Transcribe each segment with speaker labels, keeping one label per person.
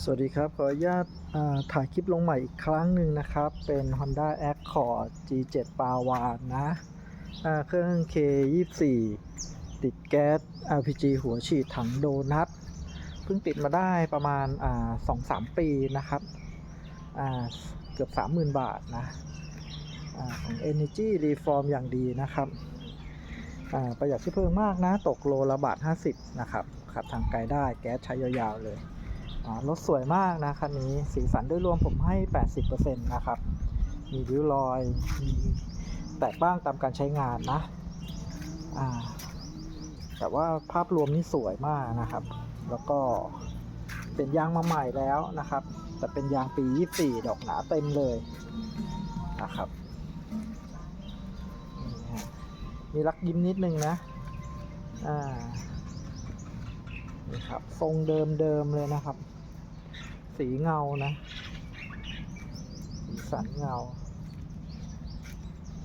Speaker 1: สวัสดีครับ ขออนุญาตถ่ายคลิปลงใหม่อีกครั้งหนึ่งนะครับ เป็น Honda Accord G7 ปาวานนะเครื่อง K24 ติดแก๊ส LPG หัวฉีดถังโดนัทเพิ่งติดมาได้ประมาณสองสามปีนะครับ เกือบ 30,000 บาทนะอาของ Energy Reform อย่างดีนะครับ ประหยัดเชื้เพลิงมมากนะ ตกโลละบาท 50 นะครับขับทางไกลได้แก๊สใช้ยาวๆเลย รถสวยมากนะคันนี้สีสันโด้วยรวมผมให้ 80%นะครับ มีริ้วรอย มีแตกบ้างตามการใช้งานนะ แต่ว่าภาพรวมนี่สวยมากนะครับ แล้วก็เป็นยางมาใหม่แล้วนะครับ แต่เป็นยางปี 24 ดอกหนาเต็มเลยนะครับ มีรักยิ้มนิดนึงนะ อ่า นี่ครับ ทรงเดิมๆเลยนะครับ สีเงานะ สีสันเงา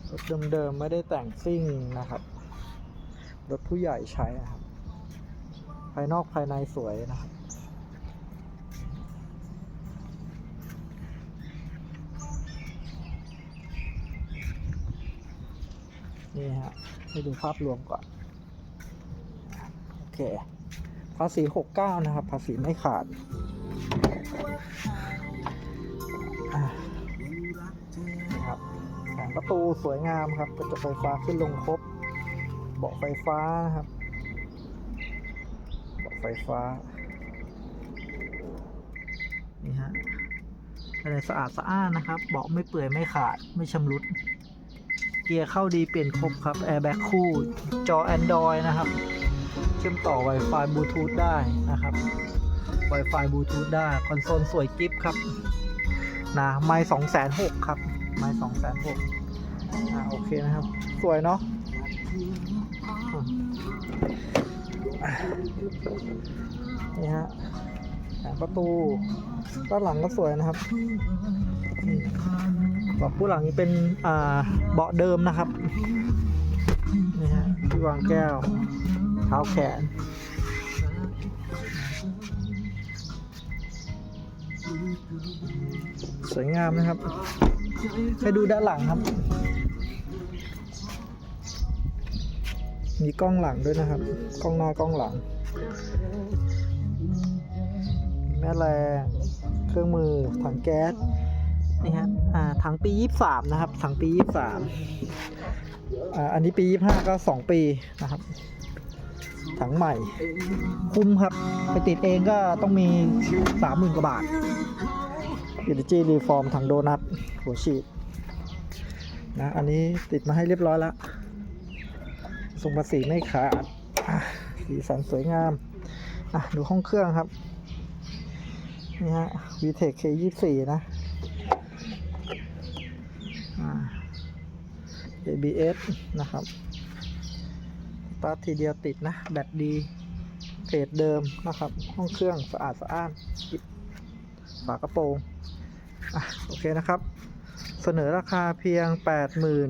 Speaker 1: รถเดิมๆไม่ได้แต่งซิ่งนะครับ รถผู้ใหญ่ใช้นะครับ ภายนอกภายในสวยนะครับนี่ฮะให้ดูภาพรวมก่อน โอเค ภาษี 69 นะครับ ภาษีไม่ขาดอะครับแผงประตูสวยงามครับกระจกไฟฟ้าขึ้นลงครบ เบาะไฟฟ้านะครับ เบาะไฟฟ้า นี่ฮะอะไรสะอาดสะอ้านนะครับ เบาะไม่เปื่อยไม่ขาดไม่ชำรุด เกียร์เข้าดีเปลี่ยนครบครับ แอร์แบ็กคู่ จอ Android นะครับ เชื่อมต่อ Wi-Fi บลูทูธได้นะครับ Wi-Fi บลูทูธได้ คอนโซลสวยกิฟครับนะไม่สองแสนหกครับ ไม่สองแสนหกอ่าโอเคนะครับ สวยเนาะนี่ฮะประตูด้านหลังก็สวยนะครับเบาะผู้หลังเป็นอ่าเบาะเดิมนะครับ นี่ฮะที่วางแก้ว เท้าแขนสวยงามนะครับ ให้ดูด้านหลังครับ มีกล้องหลังด้วยนะครับ กล้องหน้ากล้องหลัง แม่แรงเครื่องมือถังแก๊สนี่ฮะอ่าถังปี 23 นะครับถังปี 23อ่าอันนี้ปี 25 ก็ 2 ปีนะครับ ถังใหม่ คุ้มครับ ไปติดเองก็ต้องมี 30,000 กว่าบาทอินจีรีฟอร์มถังโดนัทหัวฉีดนะอันนี้ติดมาให้เรียบร้อยแล้วทรงภาษีไม่ขาดสีสันสวยงามอะดูห้องเครื่องครับ นี่ฮะ VTEC K24 นะอ่า ABS นะครับ ตาร์ททีเดียวติดนะ แบตดีเพจเดิมนะครับ ห้องเครื่องสะอาดสะอ้านฝากระโปรงอะโอเคนะครับ เสนอราคาเพียง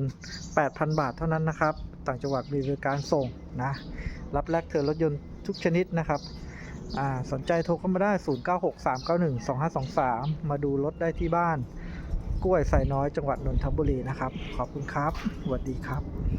Speaker 1: 88,000 บาทเท่านั้นนะครับ ต่างจังหวัดมีบริการส่งนะ รับแลกเทิร์นรถยนต์ทุกชนิดนะครับสนใจโทรเข้ามาได้ 0963912523 มาดูรถได้ที่บ้าน กล้วยใส่น้อยจังหวัดนนทบุรีนะครับ ขอบคุณครับสวัสดีครับ